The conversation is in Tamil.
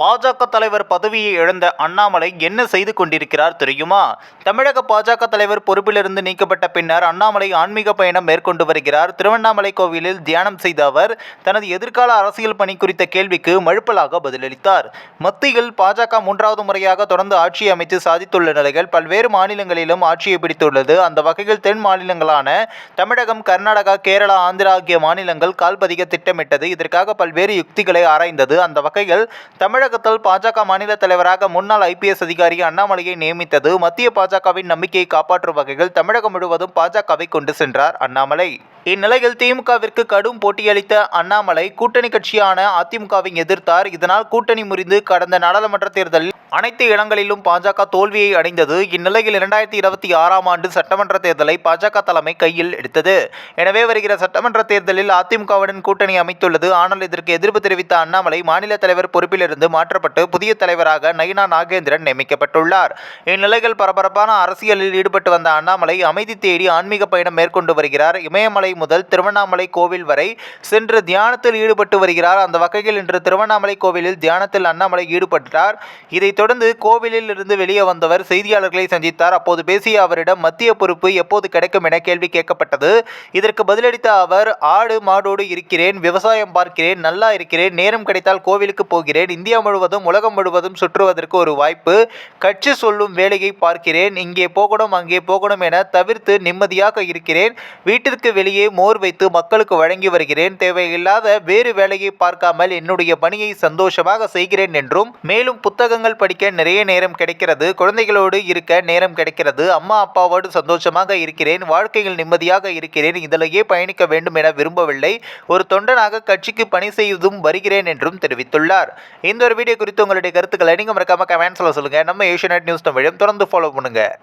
பாஜக தலைவர் பதவியை இழந்த அண்ணாமலை என்ன செய்து கொண்டிருக்கிறார் தெரியுமா? தமிழக பாஜக தலைவர் பொறுப்பிலிருந்து நீக்கப்பட்ட பின்னர் அண்ணாமலை ஆன்மீக பயணம் மேற்கொண்டு வருகிறார். திருவண்ணாமலை கோவிலில் தியானம் செய்த அவர் தனது எதிர்கால அரசியல் பணி குறித்த கேள்விக்கு மழுப்பலாக பதிலளித்தார். மத்தியில் பாஜக மூன்றாவது முறையாக தொடர்ந்து ஆட்சி அமைத்து சாதித்துள்ள நிலையில் பல்வேறு மாநிலங்களிலும் ஆட்சியை பிடித்துள்ளது. அந்த வகையில் தென் மாநிலங்களான தமிழகம் கர்நாடகா கேரளா ஆந்திரா ஆகிய மாநிலங்கள் கால்பதிக திட்டமிட்டது. இதற்காக பல்வேறு யுக்திகளை ஆராய்ந்தது. அந்த வகையில் தமிழகத்தில் பாஜக மாநில தலைவராக முன்னாள் ஐபிஎஸ் அதிகாரி அண்ணாமலையை நியமித்தது மத்திய பாஜகவின் நம்பிக்கையை காப்பாற்றும் வகையில் தமிழகம் முழுவதும் பாஜகவை கொண்டு சென்றார் அண்ணாமலை. இந்நிலையில் திமுகவிற்கு கடும் போட்டியளித்த அண்ணாமலை கூட்டணி கட்சியான அதிமுகவை எதிர்த்தார். இதனால் கூட்டணி முறிந்து கடந்த நாடாளுமன்ற தேர்தலில் அனைத்து இடங்களிலும் பாஜக தோல்வியை அடைந்தது. இந்நிலையில் இரண்டாயிரத்தி இருபத்தி ஆறாம் ஆண்டு சட்டமன்ற தேர்தலை பாஜக தலைமை கையில் எடுத்தது. எனவே வருகிற சட்டமன்ற தேர்தலில் அதிமுகவுடன் கூட்டணி அமைத்துள்ளது. ஆனால் இதற்கு எதிர்ப்பு தெரிவித்த அண்ணாமலை மாநில தலைவர் பொறுப்பிலிருந்து மாற்றப்பட்டு புதிய தலைவராக நயினா நாகேந்திரன் நியமிக்கப்பட்டுள்ளார். இந்நிலையில் பரபரப்பான அரசியலில் ஈடுபட்டு வந்த அண்ணாமலை அமைதி தேடி ஆன்மீக பயணம் மேற்கொண்டு வருகிறார். இமயமலை முதல் திருவண்ணாமலை கோவில் வரை சென்று தியானத்தில் ஈடுபட்டு வருகிறார். அந்த வகையில் இன்று திருவண்ணாமலை கோவிலில் தியானத்தில் அண்ணாமலை ஈடுபட்டார். இதைத் தொடர்ந்து கோவிலில் இருந்து வெளியே வந்தவர் செய்தியாளர்களை சந்தித்தார். அப்போது பேசிய அவரிடம் மத்திய பொறுப்பு எப்போது கிடைக்கும் என கேள்வி கேட்கப்பட்டது. இதற்கு பதிலளித்த அவர் ஆடு மாடோடு இருக்கிறேன் விவசாயம் பார்க்கிறேன் நல்லா இருக்கிறேன் நேரம் கிடைத்தால் கோவிலுக்கு போகிறேன் இந்தியா முழுவதும் உலகம் முழுவதும் சுற்றுவதற்கு ஒரு வாய்ப்பு கட்சி சொல்லும் வேலையை பார்க்கிறேன் இங்கே போகணும் அங்கே போகணும் என தவிர்த்து நிம்மதியாக இருக்கிறேன் வீட்டிற்கு வெளியே மோர் வைத்து மக்களுக்கு வழங்கி வருகிறேன். தேவையில்லாத வேறு வேலையை பார்க்காமல் என்னுடைய பணியை சந்தோஷமாக செய்கிறேன் என்றும் மேலும் புத்தகங்கள் படிக்க நிறைய நேரம் கிடைக்கிறது. குழந்தைகளோடு இருக்க நேரம் கிடைக்கிறது. அம்மா அப்பாவோடு சந்தோஷமாக இருக்கிறேன். வாழ்க்கையில் நிம்மதியாக இருக்கிறேன். இதிலேயே பயணிக்க வேண்டும் என விரும்பவில்லை. ஒரு தொண்டனாக கட்சிக்கு பணி செய்தும் வருகிறேன் என்றும் தெரிவித்துள்ளார். இந்த ஒரு வீடியோ குறித்து உங்களுடைய கருத்துக்களை நீங்கள் மறக்காம கமெண்ட்ஸில் சொல்லுங்கள் நம்ம ஏஷியநெட் நியூஸ் தமிழும் தொடர்ந்து ஃபாலோ பண்ணுங்கள்